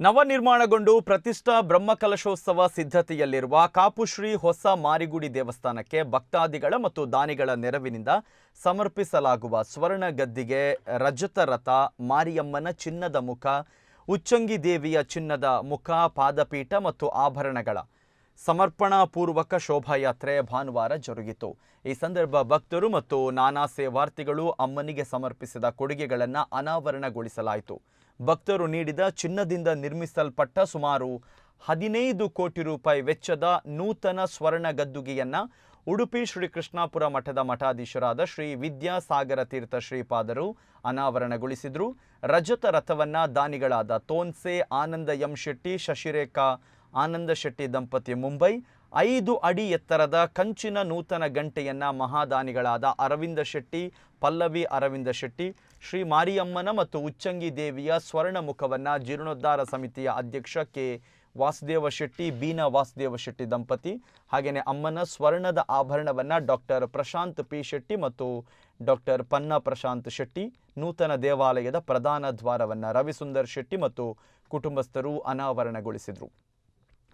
ನವನಿರ್ಮಾಣಗೊಂಡು ಪ್ರತಿಷ್ಠಾ ಬ್ರಹ್ಮಕಲಶೋತ್ಸವ ಸಿದ್ಧತೆಯಲ್ಲಿರುವ ಕಾಪುಶ್ರೀ ಹೊಸ ಮಾರಿಗುಡಿ ದೇವಸ್ಥಾನಕ್ಕೆ ಭಕ್ತಾದಿಗಳ ಮತ್ತು ದಾನಿಗಳ ನೆರವಿನಿಂದ ಸಮರ್ಪಿಸಲಾಗುವ ಸ್ವರ್ಣ ಗದ್ದಿಗೆ ರಜತ ರಥ ಮಾರಿಯಮ್ಮನ ಚಿನ್ನದ ಮುಖ, ಉಚ್ಚಂಗಿ ದೇವಿಯ ಚಿನ್ನದ ಮುಖ, ಪಾದಪೀಠ ಮತ್ತು ಆಭರಣಗಳ ಸಮರ್ಪಣಾ ಪೂರ್ವಕ ಶೋಭಾಯಾತ್ರೆ ಭಾನುವಾರ ಜರುಗಿತು. ಈ ಸಂದರ್ಭ ಭಕ್ತರು ಮತ್ತು ನಾನಾ ಸೇವಾರ್ಥಿಗಳು ಅಮ್ಮನಿಗೆ ಸಮರ್ಪಿಸಿದ ಕೊಡುಗೆಗಳನ್ನು ಅನಾವರಣಗೊಳಿಸಲಾಯಿತು. ಭಕ್ತರು ನೀಡಿದ ಚಿನ್ನದಿಂದ ನಿರ್ಮಿಸಲ್ಪಟ್ಟ ಸುಮಾರು ಹದಿನೈದು ಕೋಟಿ ರೂಪಾಯಿ ವೆಚ್ಚದ ನೂತನ ಸ್ವರ್ಣ ಗದ್ದುಗೆಯನ್ನು ಉಡುಪಿ ಶ್ರೀ ಕೃಷ್ಣಾಪುರ ಮಠದ ಮಠಾಧೀಶರಾದ ಶ್ರೀ ವಿದ್ಯಾಸಾಗರ ತೀರ್ಥ ಶ್ರೀಪಾದರು ಅನಾವರಣಗೊಳಿಸಿದರು. ರಜತ ರಥವನ್ನ ದಾನಿಗಳಾದ ತೋನ್ಸೆ, ಆನಂದ ಎಂ ಶೆಟ್ಟಿ, ಶಶಿರೇಖಾ ಆನಂದ ಶೆಟ್ಟಿ ದಂಪತಿ ಮುಂಬೈ, ಐದು ಅಡಿ ಎತ್ತರದ ಕಂಚಿನ ನೂತನ ಗಂಟೆಯನ್ನ ಮಹಾದಾನಿಗಳಾದ ಅರವಿಂದ ಶೆಟ್ಟಿ, ಪಲ್ಲವಿ ಅರವಿಂದ ಶೆಟ್ಟಿ, ಶ್ರೀ ಮಾರಿಯಮ್ಮನ ಮತ್ತು ಉಚ್ಚಂಗಿ ದೇವಿಯ ಸ್ವರ್ಣ ಮುಖವನ್ನ ಜೀರ್ಣೋದ್ಧಾರ ಸಮಿತಿಯ ಅಧ್ಯಕ್ಷ ಕೆ. ವಾಸುದೇವ ಶೆಟ್ಟಿ, ಬೀನಾ ವಾಸುದೇವ ಶೆಟ್ಟಿ ದಂಪತಿ ಹಾಗೆಯೇ ಅಮ್ಮನ ಸ್ವರ್ಣದ ಆಭರಣವನ್ನ ಡಾಕ್ಟರ್ ಪ್ರಶಾಂತ್ ಪಿ ಶೆಟ್ಟಿ ಮತ್ತು ಡಾಕ್ಟರ್ ಪನ್ನ ಪ್ರಶಾಂತ್ ಶೆಟ್ಟಿ, ನೂತನ ದೇವಾಲಯದ ಪ್ರಧಾನ ದ್ವಾರವನ್ನ ರವಿಸುಂದರ್ ಶೆಟ್ಟಿ ಮತ್ತು ಕುಟುಂಬಸ್ಥರು ಅನಾವರಣಗೊಳಿಸಿದರು.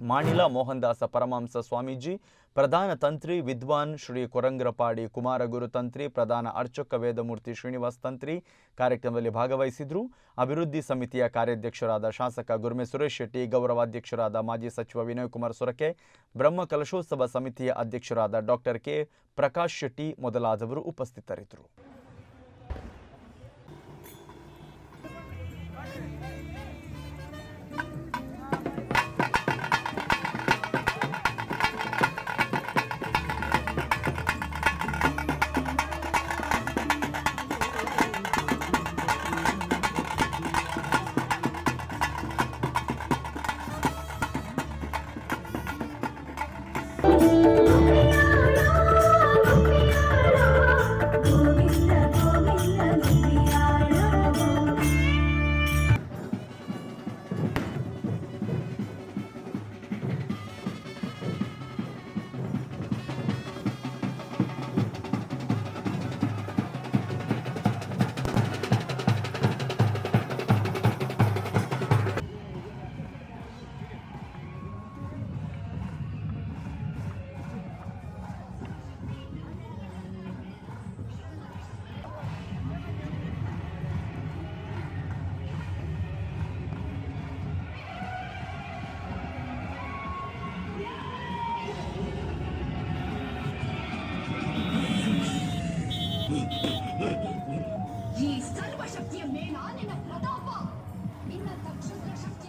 ಮಾಣಿಲ ಮೋಹನ್ದಾಸ ಪರಮಾಂಸ ಸ್ವಾಮೀಜಿ, ಪ್ರಧಾನ ತಂತ್ರಿ, ವಿದ್ವಾನ್ ಶ್ರೀ ಕೊರಂಗ್ರಪಾಡಿ ಕುಮಾರಗುರು ತಂತ್ರಿ, ಪ್ರಧಾನ ಅರ್ಚಕ ವೇದಮೂರ್ತಿ ಶ್ರೀನಿವಾಸ್ ತಂತ್ರಿ ಕಾರ್ಯಕ್ರಮದಲ್ಲಿ ಭಾಗವಹಿಸಿದ್ರು. ಅಭಿವೃದ್ಧಿ ಸಮಿತಿಯ ಕಾರ್ಯಾಧ್ಯಕ್ಷರಾದ ಶಾಸಕ ಗುರುಮೆ ಸುರೇಶ್ ಶೆಟ್ಟಿ, ಗೌರವಾಧ್ಯಕ್ಷರಾದ ಮಾಜಿ ಸಚಿವ ವಿನಯ್ ಕುಮಾರ್ ಸೊರಕೆ, ಬ್ರಹ್ಮ ಕಲಶೋತ್ಸವ ಸಮಿತಿಯ ಅಧ್ಯಕ್ಷರಾದ ಡಾಕ್ಟರ್ ಕೆ ಪ್ರಕಾಶ್ ಶೆಟ್ಟಿ ಮೊದಲಾದವರು ಉಪಸ್ಥಿತರಿದ್ದರು. ಈ ಸರ್ವಶಕ್ತಿಯ ಮೇಲಾನಿನ ಪ್ರತಾಪ ನಿನ್ನ ತಕ್ಷಣ ಶಕ್ತಿ